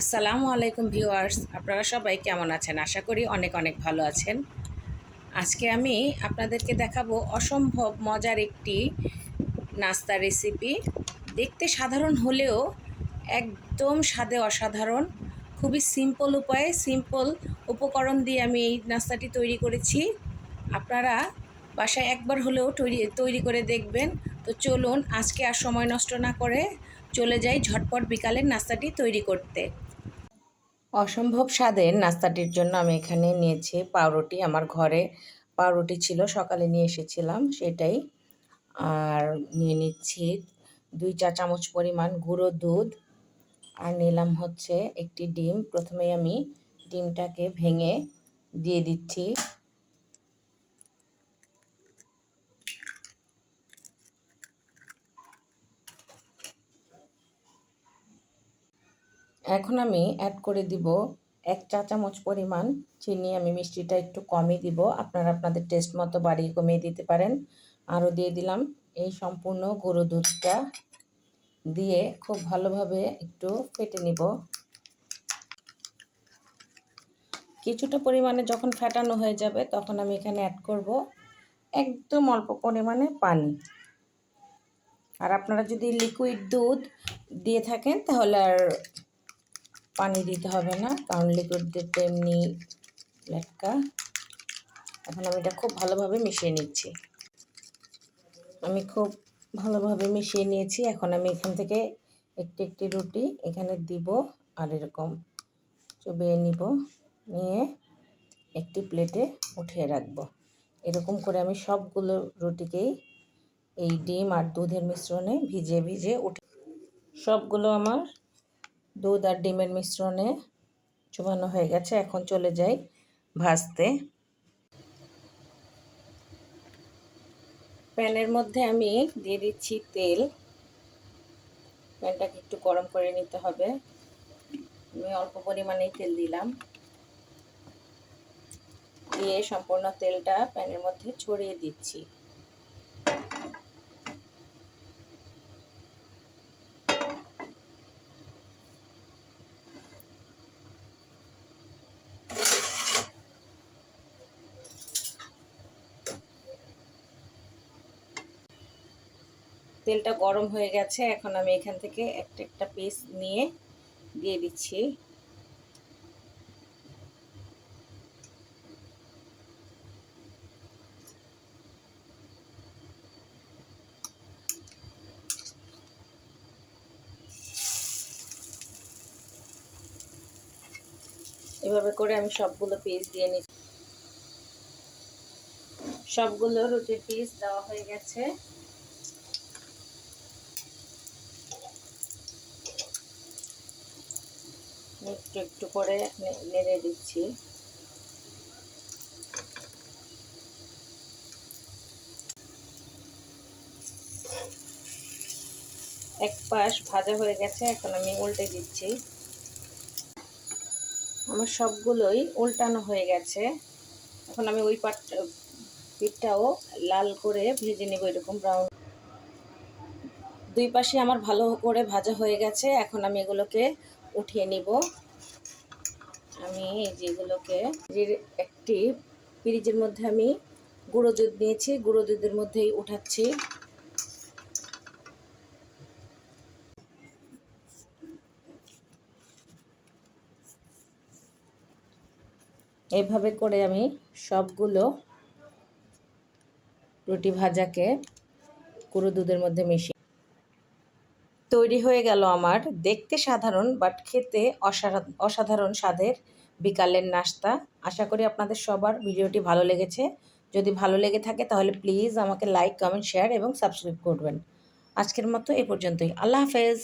আসসালামু আলাইকুম ভিউয়ার্স, আপনারা সবাই কেমন আছেন? আশা করি অনেক অনেক ভালো আছেন। আজকে আমি আপনাদেরকে দেখাবো অসম্ভব মজার একটি নাস্তা রেসিপি। দেখতে সাধারণ হলেও একদম স্বাদে অসাধারণ, খুবই সিম্পল উপায়ে সিম্পল উপকরণ দিয়ে আমি এই নাস্তাটি তৈরি করেছি। আপনারা বাসায় একবার হলেও তৈরি তৈরি করে দেখবেন। তো চলুন, আজকে আর সময় নষ্ট না করে চলে যাই ঝটপট বিকালের নাস্তাটি তৈরি করতে। অসম্ভব স্বাদের নাস্তাটির জন্য আমি এখানে নিয়েছি পাউরুটি আমার ঘরে। পাউরুটি ছিল, সকালে নিয়ে এসেছিলাম সেটাই। আর নিয়ে নিচ্ছি দুই চা চামচ পরিমাণ গুঁড়ো দুধ। আর নিলাম হচ্ছে একটি ডিম। প্রথমে আমি ডিমটাকে ভেঙে দিয়ে দিচ্ছি। এখন আমি অ্যাড করে দিব এক চা চামচ পরিমাণ চিনি। আমি মিষ্টিটা একটু কমই দিব। আপনারা আপনাদের টেস্ট মতো বাড়িয়ে কমিয়ে দিতে পারেন। আরও দিয়ে দিলাম এই সম্পূর্ণ গরু দুধটা দিয়ে খুব ভালোভাবে একটু ফেটে নিব। কিছুটা পরিমাণে যখন ফেটানো হয়ে যাবে তখন আমি এখানে অ্যাড করব একদম অল্প পরিমাণে পানি। আর আপনারা যদি লিকুইড দুধ দিয়ে থাকেন তাহলে আর পানি দিতে হবে না, কারণ লিকুইড দিতে এমনি লেটকা। এখন আমি এটা খুব ভালোভাবে মিশিয়ে নিচ্ছি। আমি খুব ভালোভাবে মিশিয়ে নিয়েছি। এখন আমি এখান থেকে একটি একটি রুটি এখানে দিব আর এরকম চুবিয়ে নিব, নিয়ে একটি প্লেটে উঠিয়ে রাখব। এরকম করে আমি সবগুলো রুটিকেই এই ডিম আর দুধের মিশ্রণে ভিজে ভিজে উঠে সবগুলো আমার দুধ আর ডিমের মিশ্রণে চুবানো হয়ে গেছে। এখন চলে যাই ভাজতে। প্যানের মধ্যে আমি দিয়ে দিচ্ছি তেল। প্যানটাকে একটু গরম করে নিতে হবে। আমি অল্প পরিমাণেই তেল দিলাম। দিয়ে সম্পূর্ণ তেলটা প্যানের মধ্যে ছড়িয়ে দিচ্ছি। তেলটা গরম হয়ে গেছে, এখন আমি এখান থেকে একটা একটা পিস নিয়ে দিয়ে দিচ্ছি। এভাবে করে আমি সবগুলো পিস দিয়ে নিচ্ছি। সবগুলো রুটির পিস দেওয়া হয়ে গেছে। একটু একটু করে নেড়ে দিচ্ছি। এক পাশ ভাজা হয়ে গেছে, এখন আমি উল্টে দিচ্ছি। আমার সবগুলোই উল্টানো হয়ে গেছে। এখন আমি ওই পাট, পিঠটাও লাল করে ভেজে নেব এরকম ব্রাউন দুই পাশে আমার ভালো করে ভাজা হয়ে গেছে, এখন আমি এগুলোকে উঠিয়ে নিব। আমি এই যেগুলোকে একটি ফ্রিজের মধ্যে আমি গুঁড়ো দুধ নিয়েছি, গুঁড়ো দুধের মধ্যেই উঠাচ্ছি। এভাবে করে আমি সবগুলো রুটি ভাজাকে গুঁড়ো দুধের মধ্যে মিশিয়ে তৈরি হয়ে গেল আমার। দেখতে সাধারণ বাট খেতে অসাধারণ স্বাদের বিকালের নাস্তা। আশা করি আপনাদের সবার ভিডিওটি ভালো লেগেছে। যদি ভালো লেগে থাকে তাহলে প্লিজ আমাকে লাইক কমেন্ট শেয়ার এবং সাবস্ক্রাইব করবেন। আজকের মতো এ পর্যন্তই। আল্লাহ হাফেজ।